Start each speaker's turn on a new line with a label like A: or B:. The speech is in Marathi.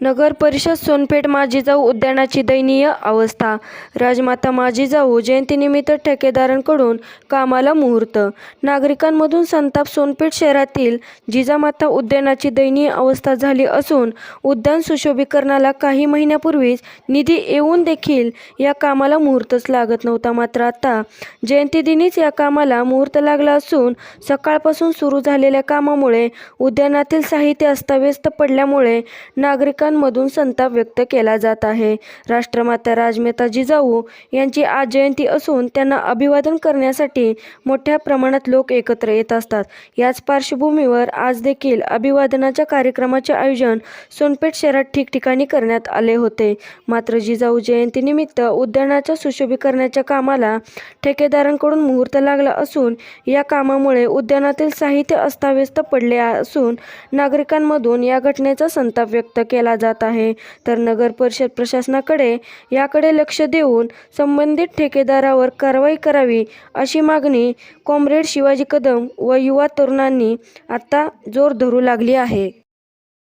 A: नगर परिषद सोनपेठ माजीजाऊ उद्यानाची दयनीय अवस्था. राजमाता माजीजाऊ जयंतीनिमित्त ठेकेदारांकडून कामाला मुहूर्त. नागरिकांमधून संताप सोनपेठ शहरातील जिजामाता उद्यानाची दयनीय अवस्था झाली असून उद्यान सुशोभीकरणाला काही महिन्यापूर्वीच निधी येऊन देखील या कामाला मुहूर्तच लागत नव्हता. मात्र आता जयंतीदिनीच या कामाला मुहूर्त लागला असून सकाळपासून सुरू झालेल्या कामामुळे उद्यानातील साहित्य अस्ताव्यस्त पडल्यामुळे नागरिकांमधून संताप व्यक्त केला जात आहे. राष्ट्रमाता राजमाता जिजाऊ यांची आज जयंती असून त्यांना अभिवादन करण्यासाठी मोठ्या प्रमाणात लोक एकत्र येत असतात. याच पार्श्वभूमीवर आज देखील अभिवादनाच्या कार्यक्रमाचे आयोजन सोनपेठ शहरात ठिकठिकाणी करण्यात आले होते. मात्र जिजाऊ जयंतीनिमित्त उद्यानाच्या सुशोभीकरणाच्या कामाला ठेकेदारांकडून मुहूर्त लागला असून या कामामुळे उद्यानातील साहित्य अस्ताव्यस्त पडले असून नागरिकांमधून या घटनेचा संताप व्यक्त केला जात आहे. तर नगर परिषद प्रशासनाकडे याकडे लक्ष देऊन संबंधित ठेकेदारावर कारवाई करावी अशी मागणी कॉम्रेड शिवाजी कदम व युवा तरुणांनी आता जोर धरू लागली आहे.